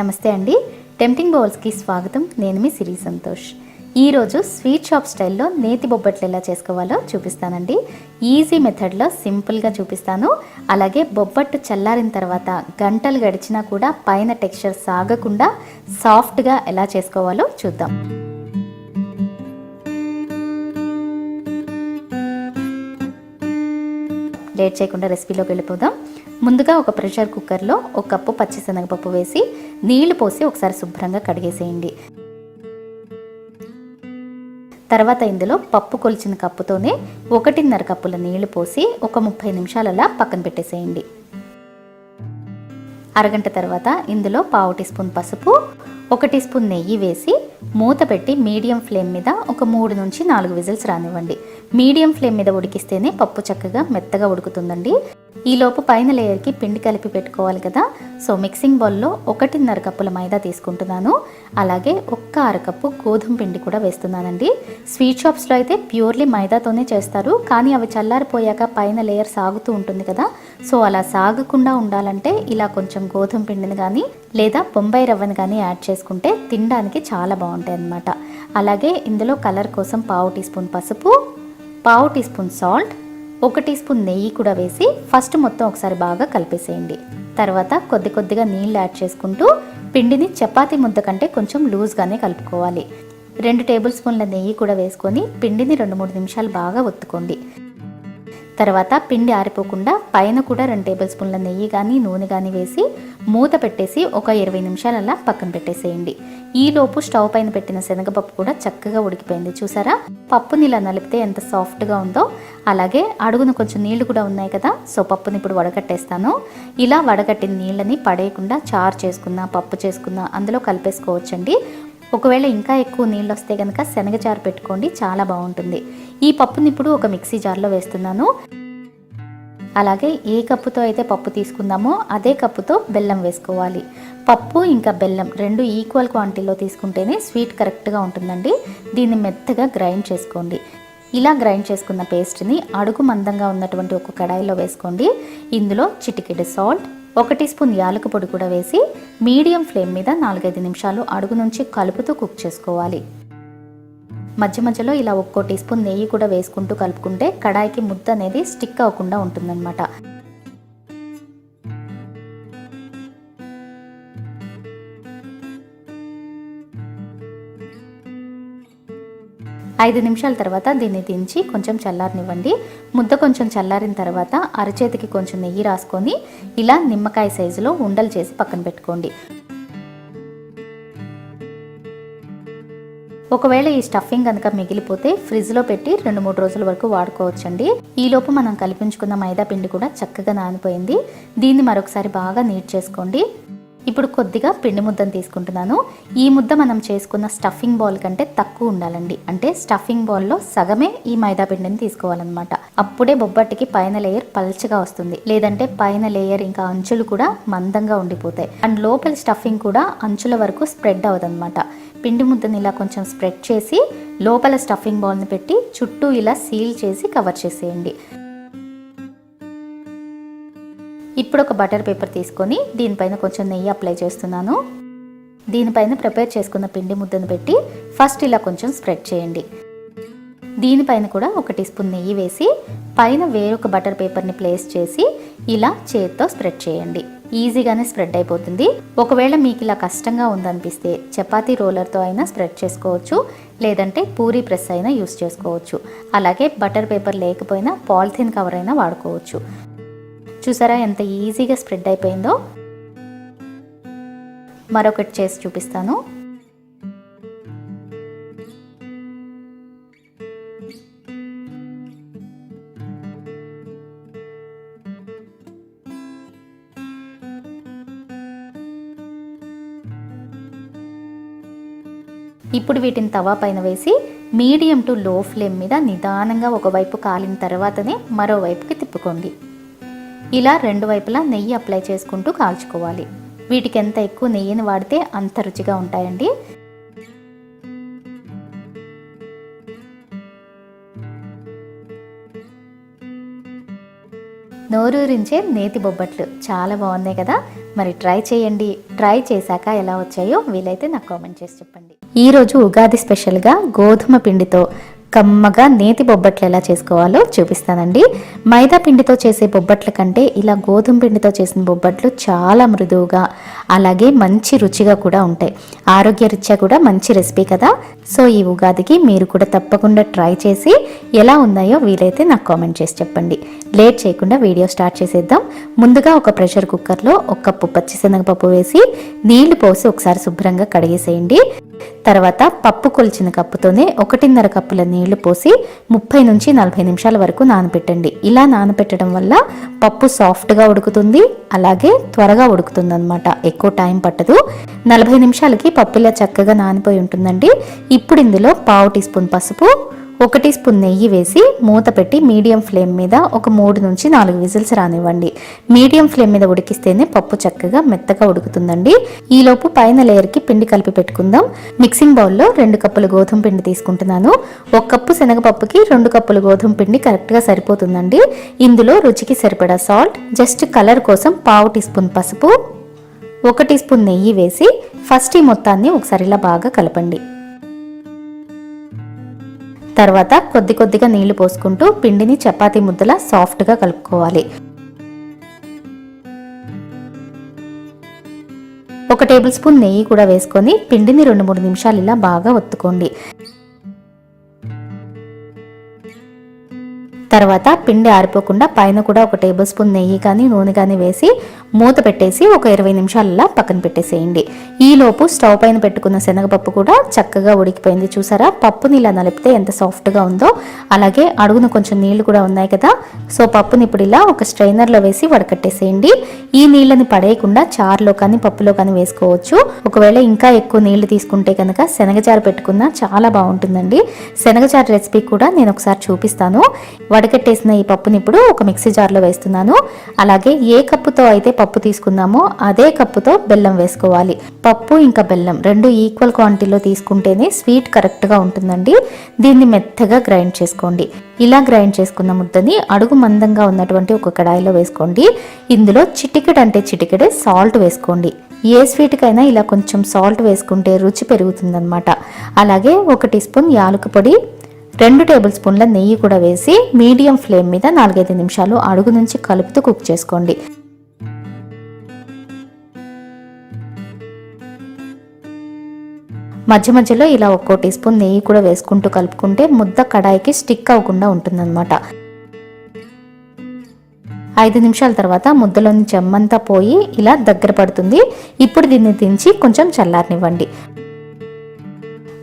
నమస్తే అండి. టెంప్టింగ్ బౌల్స్కి స్వాగతం. నేను మీ సిరి సంతోష్. ఈరోజు స్వీట్ షాప్ స్టైల్లో నేతి బొబ్బట్లు ఎలా చేసుకోవాలో చూపిస్తానండి. ఈజీ మెథడ్లో సింపుల్గా చూపిస్తాను. అలాగే బొబ్బట్టు చల్లారిన తర్వాత గంటలు గడిచినా కూడా పైన టెక్స్చర్ సాగకుండా సాఫ్ట్గా ఎలా చేసుకోవాలో చూద్దాం. లేట్ చేయకుండా రెసిపీలోకి వెళ్ళిపోదాం. ముందుగా ఒక ప్రెషర్ కుక్కర్లో ఒక కప్పు పచ్చిశనగపప్పు వేసి నీళ్ళు పోసి ఒకసారి శుభ్రంగా కడిగేసేయండి. తర్వాత ఇందులో పప్పు కొలిచిన కప్పుతోనే ఒకటిన్నర కప్పుల నీళ్ళు పోసి ఒక ముప్పై నిమిషాలలా పక్కన పెట్టేసేయండి. అరగంట తర్వాత ఇందులో పావు టీ స్పూన్ పసుపు ఒక టీ స్పూన్ నెయ్యి వేసి మూత పెట్టి మీడియం ఫ్లేమ్ మీద ఒక మూడు నుంచి నాలుగు విజిల్స్ రానివ్వండి. మీడియం ఫ్లేమ్ మీద ఉడికిస్తేనే పప్పు చక్కగా మెత్తగా ఉడుకుతుందండి. ఈలోపు పైన లేయర్కి పిండి కలిపి పెట్టుకోవాలి కదా. సో మిక్సింగ్ బౌల్లో ఒకటిన్నర కప్పుల మైదా తీసుకుంటున్నాను. అలాగే ఒక్క అరకప్పు గోధుమ పిండి కూడా వేస్తున్నానండి. స్వీట్ షాప్స్లో అయితే ప్యూర్లీ మైదాతోనే చేస్తారు. కానీ అవి చల్లారిపోయాక పైన లేయర్ సాగుతూ ఉంటుంది కదా. సో అలా సాగకుండా ఉండాలంటే ఇలా కొంచెం గోధుమ పిండిని కానీ లేదా బొంబాయి రవ్వని కానీ యాడ్ చేసుకుంటే తినడానికి చాలా బాగుంటాయి అన్నమాట. అలాగే ఇందులో కలర్ కోసం పావు టీ స్పూన్ పసుపు పావు టీ స్పూన్ సాల్ట్ ఒక టీ స్పూన్ నెయ్యి కూడా వేసి ఫస్ట్ మొత్తం ఒకసారి బాగా కలిపేసేయండి. తర్వాత కొద్ది కొద్దిగా నీళ్ళు యాడ్ చేసుకుంటూ పిండిని చపాతి ముద్ద కంటే కొంచెం లూజ్గానే కలుపుకోవాలి. రెండు టేబుల్ స్పూన్ల నెయ్యి కూడా వేసుకొని పిండిని రెండు మూడు నిమిషాలు బాగా ఒత్తుకోండి. తర్వాత పిండి ఆరిపోకుండా పైన కూడా రెండు టేబుల్ స్పూన్ల నెయ్యి కానీ నూనె కానీ వేసి మూత పెట్టేసి ఒక ఇరవై నిమిషాలలా పక్కన పెట్టేసేయండి. ఈలోపు స్టవ్ పైన పెట్టిన శనగపప్పు కూడా చక్కగా ఉడికిపోయింది. చూసారా? పప్పుని ఇలా నలిపితే ఎంత సాఫ్ట్గా ఉందో అలాగే అడుగున కొంచెం నీళ్ళు కూడా ఉన్నాయి కదా సో పప్పుని ఇప్పుడు వడగట్టేస్తాను ఇలా వడగట్టిన నీళ్ళని పడేయకుండా చారు చేసుకున్న పప్పు చేసుకున్న అందులో కలిపేసుకోవచ్చండి. ఒకవేళ ఇంకా ఎక్కువ నీళ్ళు వస్తే కనుక శనగచారు పెట్టుకోండి చాలా బాగుంటుంది. ఈ పప్పుని ఇప్పుడు ఒక మిక్సీ జార్లో వేస్తున్నాను. అలాగే ఏ కప్పుతో అయితే పప్పు తీసుకుందామో అదే కప్పుతో బెల్లం వేసుకోవాలి. పప్పు ఇంకా బెల్లం రెండు ఈక్వల్ క్వాంటిటీలో తీసుకుంటేనే స్వీట్ కరెక్ట్గా ఉంటుందండి. దీన్ని మెత్తగా గ్రైండ్ చేసుకోండి. ఇలా గ్రైండ్ చేసుకున్న పేస్ట్ని అడుగు మందంగా ఉన్నటువంటి ఒక కడాయిలో వేసుకోండి. ఇందులో చిటికెడు సాల్ట్ ఒక టీ స్పూన్ యాలక పొడి కూడా వేసి మీడియం ఫ్లేమ్ మీద నాలుగైదు నిమిషాలు అడుగు నుంచి కలుపుతూ కుక్ చేసుకోవాలి. మధ్య మధ్యలో ఇలా ఒక్కో టీ స్పూన్ నెయ్యి కూడా వేసుకుంటూ కలుపుకుంటే కడాయికి ముద్ద అనేది స్టిక్ అవ్వకుండా ఉంటుందన్నమాట. ఐదు నిమిషాల తర్వాత దీన్ని దించి కొంచెం చల్లారనివ్వండి. ముద్ద కొంచెం చల్లారిన తర్వాత అరచేతికి కొంచెం నెయ్యి రాసుకొని ఇలా నిమ్మకాయ సైజులో ఉండలు చేసి పక్కన పెట్టుకోండి. ఒకవేళ ఈ స్టఫింగ్ కనుక మిగిలిపోతే ఫ్రిడ్జ్లో పెట్టి రెండు మూడు రోజుల వరకు వాడుకోవచ్చండి. ఈలోపు మనం కలిపించుకున్న మైదా పిండి కూడా చక్కగా నానిపోయింది. దీన్ని మరొకసారి బాగా నీట్ చేసుకోండి. ఇప్పుడు కొద్దిగా పిండి ముద్దను తీసుకుంటున్నాను. ఈ ముద్ద మనం చేసుకున్న స్టఫింగ్ బాల్ కంటే తక్కువ ఉండాలండి. అంటే స్టఫింగ్ బాల్లో సగమే ఈ మైదా పిండిని తీసుకోవాలన్నమాట. అప్పుడే బొబ్బట్టికి పైన లేయర్ పల్చగా వస్తుంది. లేదంటే పైన లేయర్ ఇంకా అంచులు కూడా మందంగా ఉండిపోతాయి. అండ్ లోపల స్టఫింగ్ కూడా అంచుల వరకు స్ప్రెడ్ అవ్వదన్నమాట. పిండి ముద్దని ఇలా కొంచెం స్ప్రెడ్ చేసి లోపల స్టఫింగ్ బాల్ని పెట్టి చుట్టూ ఇలా సీల్ చేసి కవర్ చేసేయండి. ఇప్పుడు ఒక బటర్ పేపర్ తీసుకొని దీనిపైన కొంచెం నెయ్యి అప్లై చేస్తున్నాను. దీనిపైన ప్రిపేర్ చేసుకున్న పిండి ముద్దను పెట్టి ఫస్ట్ ఇలా కొంచెం స్ప్రెడ్ చేయండి. దీనిపైన కూడా ఒక టీ స్పూన్ నెయ్యి వేసి పైన వేరొక బటర్ పేపర్ని ప్లేస్ చేసి ఇలా చేత్తో స్ప్రెడ్ చేయండి. ఈజీగానే స్ప్రెడ్ అయిపోతుంది. ఒకవేళ మీకు ఇలా కష్టంగా ఉందనిపిస్తే చపాతీ రోలర్తో అయినా స్ప్రెడ్ చేసుకోవచ్చు లేదంటే పూరీ ప్రెస్ అయినా యూస్ చేసుకోవచ్చు. అలాగే బటర్ పేపర్ లేకపోయినా పాలిథిన్ కవర్ అయినా వాడుకోవచ్చు. చూసారా ఎంత ఈజీగా స్ప్రెడ్ అయిపోయిందో? మరొకటి చేసి చూపిస్తాను. ఇప్పుడు వీటిని తవా పైన వేసి మీడియం టు లో ఫ్లేమ్ మీద నిదానంగా ఒకవైపు కాలిన తర్వాతనే మరోవైపుకి తిప్పుకోండి. ఇలా రెండు వైపులా నెయ్యి అప్లై చేసుకుంటూ కాల్చుకోవాలి. వీటికి ఎంత ఎక్కువ నెయ్యిని వాడితే అంత రుచిగా ఉంటాయండి. నోరూరించే నేతి బొబ్బట్లు చాలా బాగున్నాయి కదా? మరి ట్రై చేయండి. ట్రై చేశాక ఎలా వచ్చాయో వీలైతే నాకు కామెంట్ చేసి చెప్పండి. ఈరోజు ఉగాది స్పెషల్గా గోధుమ పిండితో కమ్మగా నేతి బొబ్బట్లు ఎలా చేసుకోవాలో చూపిస్తానండి. మైదా పిండితో చేసే బొబ్బట్ల కంటే ఇలా గోధుమ పిండితో చేసిన బొబ్బట్లు చాలా మృదువుగా అలాగే మంచి రుచిగా కూడా ఉంటాయి. ఆరోగ్య రీత్యా కూడా మంచి రెసిపీ కదా. సో ఈ ఉగాదికి మీరు కూడా తప్పకుండా ట్రై చేసి ఎలా ఉన్నాయో వీలైతే నాకు కామెంట్ చేసి చెప్పండి. లేట్ చేయకుండా వీడియో స్టార్ట్ చేసేద్దాం. ముందుగా ఒక ప్రెషర్ కుక్కర్లో ఒక కప్పు పచ్చిశనగపప్పు వేసి నీళ్ళు పోసి ఒకసారి శుభ్రంగా కడిగేసేయండి. తర్వాత పప్పు కొలిచిన కప్పుతోనే ఒకటిన్నర కప్పుల నీళ్ళు పోసి ముప్పై నుంచి నలభై నిమిషాల వరకు నానబెట్టండి ఇలా నానబెట్టడం వల్ల పప్పు సాఫ్ట్గా ఉడుకుతుంది అలాగే త్వరగా ఉడుకుతుంది అనమాట ఎక్కువ టైం పట్టదు. నలభై నిమిషాలకి పప్పు ఇలా చక్కగా నానిపోయి ఉంటుందండి. ఇప్పుడు ఇందులో పావు టీ స్పూన్ పసుపు ఒక టీ స్పూన్ నెయ్యి వేసి మూత పెట్టి మీడియం ఫ్లేమ్ మీద ఒక మూడు నుంచి నాలుగు విజిల్స్ రానివ్వండి. మీడియం ఫ్లేమ్ మీద ఉడికిస్తేనే పప్పు చక్కగా మెత్తగా ఉడుకుతుందండి. ఈలోపు పైన లేయర్కి పిండి కలిపి పెట్టుకుందాం. మిక్సింగ్ బౌల్లో రెండు కప్పులు గోధుమ పిండి తీసుకుంటున్నాను. ఒక కప్పు శనగపప్పుకి రెండు కప్పులు గోధుమ పిండి కరెక్ట్గా సరిపోతుందండి. ఇందులో రుచికి సరిపడా సాల్ట్ జస్ట్ కలర్ కోసం పావు టీ స్పూన్ పసుపు ఒక టీ స్పూన్ నెయ్యి వేసి ఫస్ట్ ఈ మొత్తాన్ని ఒకసారి ఇలా బాగా కలపండి. తర్వాత కొద్ది కొద్దిగా నీళ్ళు పోసుకుంటూ పిండిని చపాతీ ముద్దలా సాఫ్ట్గా కలుపుకోవాలి. ఒక టేబుల్ స్పూన్ నెయ్యి కూడా వేసుకొని పిండిని రెండు మూడు నిమిషాలు ఇలా బాగా ఒత్తుకోండి. తర్వాత పిండి ఆరిపోకుండా పైన కూడా ఒక టేబుల్ స్పూన్ నెయ్యి కానీ నూనె కానీ వేసి మూత పెట్టేసి ఒక ఇరవై నిమిషాలలో పక్కన పెట్టేసేయండి. ఈలోపు స్టవ్ పైన పెట్టుకున్న శనగపప్పు కూడా చక్కగా ఉడికిపోయింది. చూసారా? పప్పుని ఇలా నలిపితే ఎంత సాఫ్ట్గా ఉందో. అలాగే అడుగున కొంచెం నీళ్ళు కూడా ఉన్నాయి కదా. సో పప్పుని ఇప్పుడు ఇలా ఒక స్ట్రైనర్లో వేసి వడకట్టేసేయండి. ఈ నీళ్ళని పడేయకుండా చారులో కానీ పప్పులో కానీ వేసుకోవచ్చు. ఒకవేళ ఇంకా ఎక్కువ నీళ్ళు తీసుకుంటే కనుక శనగచారు పెట్టుకున్నా చాలా బాగుంటుందండి. శనగచారు రెసిపీ కూడా నేను ఒకసారి చూపిస్తాను. వడకట్టేసిన ఈ పప్పుని ఇప్పుడు ఒక మిక్సీ జార్లో వేస్తున్నాను. అలాగే ఏ కప్పుతో అయితే పప్పు తీసుకున్నామో అదే కప్పుతో బెల్లం వేసుకోవాలి. పప్పు ఇంకా బెల్లం రెండు ఈక్వల్ క్వాంటిటీలో తీసుకుంటేనే స్వీట్ కరెక్ట్గా ఉంటుందండి. దీన్ని మెత్తగా గ్రైండ్ చేసుకోండి. ఇలా గ్రైండ్ చేసుకున్న ముద్దని అడుగు మందంగా ఉన్నటువంటి ఒక కడాయిలో వేసుకోండి. ఇందులో చిటికెడ్ అంటే చిటికెడే సాల్ట్ వేసుకోండి. ఏ స్వీట్కైనా ఇలా కొంచెం సాల్ట్ వేసుకుంటే రుచి పెరుగుతుందన్నమాట. అలాగే ఒక టీ స్పూన్ యాలక పొడి రెండు టేబుల్ స్పూన్ల నెయ్యి కూడా వేసి మీడియం ఫ్లేమ్ మీద నాలుగైదు నిమిషాలు అడుగు నుంచి కలుపుతూ కుక్ చేసుకోండి. మధ్య మధ్యలో ఇలా ఒక్కో టీ స్పూన్ నెయ్యి కూడా వేసుకుంటూ కలుపుకుంటే ముద్ద కడాయికి స్టిక్ అవ్వకుండా ఉంటుందన్నమాట. ఐదు నిమిషాల తర్వాత ముద్దలోని చెమ్మంతా పోయి ఇలా దగ్గర పడుతుంది. ఇప్పుడు దీన్ని దించి కొంచెం చల్లారనివ్వండి.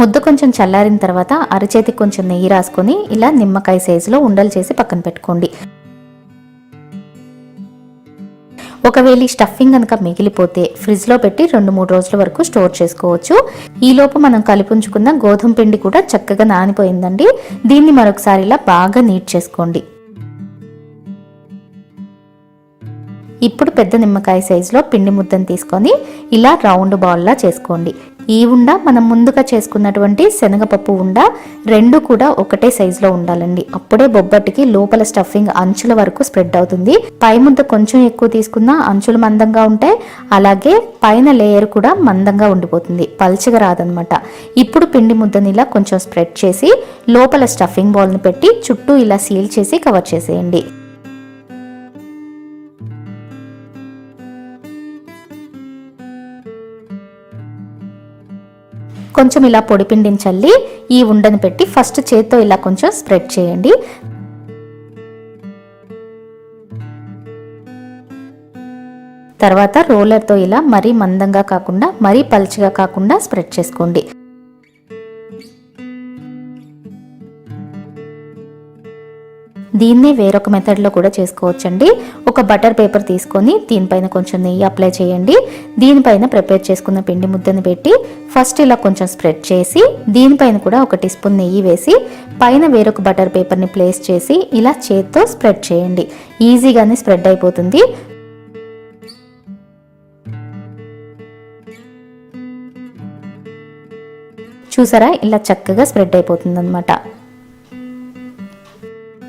ముద్ద కొంచెం చల్లారిన తర్వాత అరచేతికి కొంచెం నెయ్యి రాసుకొని ఇలా నిమ్మకాయ సైజులో ఉండలు చేసి పక్కన పెట్టుకోండి. ఒకవేళ ఈ స్టఫింగ్ కనుక మిగిలిపోతే ఫ్రిడ్జ్లో పెట్టి రెండు మూడు రోజుల వరకు స్టోర్ చేసుకోవచ్చు. ఈలోపు మనం కలిపుంచుకున్న గోధుమ పిండి కూడా చక్కగా నానిపోయిందండి. దీన్ని మరొకసారి ఇలా బాగా నీట్ చేసుకోండి. ఇప్పుడు పెద్ద నిమ్మకాయ సైజులో పిండి ముద్దను తీసుకొని ఇలా రౌండ్ బాల్లా చేసుకోండి. ఈ ఉండ మనం ముందుగా చేసుకున్నటువంటి శనగపప్పు ఉండ రెండు కూడా ఒకటే సైజులో ఉండాలండి. అప్పుడే బొబ్బట్టుకి లోపల స్టఫింగ్ అంచుల వరకు స్ప్రెడ్ అవుతుంది. పై ముద్ద కొంచెం ఎక్కువ తీసుకున్నా అంచులు మందంగా ఉంటాయి. అలాగే పైన లేయర్ కూడా మందంగా ఉండిపోతుంది. పల్చగా రాదనమాట ఇప్పుడు పిండి ముద్దని ఇలా కొంచెం స్ప్రెడ్ చేసి లోపల స్టఫింగ్ బాల్ని పెట్టి చుట్టూ ఇలా సీల్ చేసి కవర్ చేసేయండి. కొంచెం ఇలా పొడి చల్లి ఈ ఉండని పెట్టి ఫస్ట్ చేత్తో ఇలా కొంచెం స్ప్రెడ్ చేయండి. తర్వాత రోలర్తో ఇలా మరీ మందంగా కాకుండా మరీ పల్చగా కాకుండా స్ప్రెడ్ చేసుకోండి. దీన్నే వేరొక మెథడ్లో కూడా చేసుకోవచ్చండి. ఒక బటర్ పేపర్ తీసుకొని దీనిపైన కొంచెం నెయ్యి అప్లై చేయండి. దీనిపైన ప్రిపేర్ చేసుకున్న పిండి ముద్దను పెట్టి ఫస్ట్ ఇలా కొంచెం స్ప్రెడ్ చేసి దీనిపైన కూడా ఒక టీ స్పూన్ నెయ్యి వేసి పైన వేరొక బటర్ పేపర్ని ప్లేస్ చేసి ఇలా చేత్తో స్ప్రెడ్ చేయండి. ఈజీగానే స్ప్రెడ్ అయిపోతుంది. చూసారా? ఇలా చక్కగా స్ప్రెడ్ అయిపోతుంది అనమాట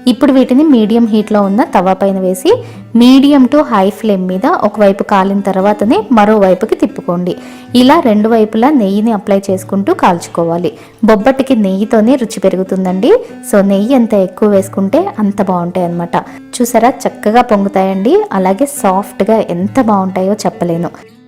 ఇప్పుడు వీటిని మీడియం హీట్లో ఉన్న తవా పైన వేసి మీడియం టు హై ఫ్లేమ్ మీద ఒకవైపు కాలిన తర్వాతనే మరోవైపుకి తిప్పుకోండి. ఇలా రెండు వైపులా నెయ్యిని అప్లై చేసుకుంటూ కాల్చుకోవాలి. బొబ్బట్టికి నెయ్యితోనే రుచి పెరుగుతుందండి. సో నెయ్యి ఎంత ఎక్కువ వేసుకుంటే అంత బాగుంటాయి అన్నమాట. చూసారా? చక్కగా పొంగుతాయండి. అలాగే సాఫ్ట్గా ఎంత బాగుంటాయో చెప్పలేను.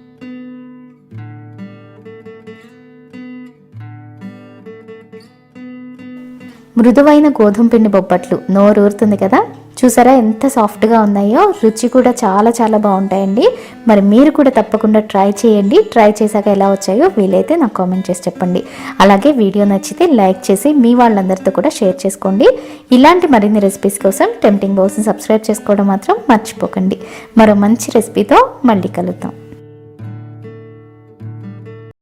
మృదువైన గోధుమ పిండి బొబ్బట్లు. నోరూరుతుంది కదా? చూసారా ఎంత సాఫ్ట్గా ఉన్నాయో? రుచి కూడా చాలా చాలా బాగుంటాయండి. మరి మీరు కూడా తప్పకుండా ట్రై చేయండి. ట్రై చేశాక ఎలా వచ్చాయో వీలైతే నాకు కామెంట్ చేసి చెప్పండి. అలాగే వీడియో నచ్చితే లైక్ చేసి మీ వాళ్ళందరితో కూడా షేర్ చేసుకోండి. ఇలాంటి మరిన్ని రెసిపీస్ కోసం టెంప్టింగ్ బౌస్ని సబ్స్క్రైబ్ చేసుకోవడం మాత్రం మర్చిపోకండి. మరో మంచి రెసిపీతో మళ్ళీ కలుద్దాం.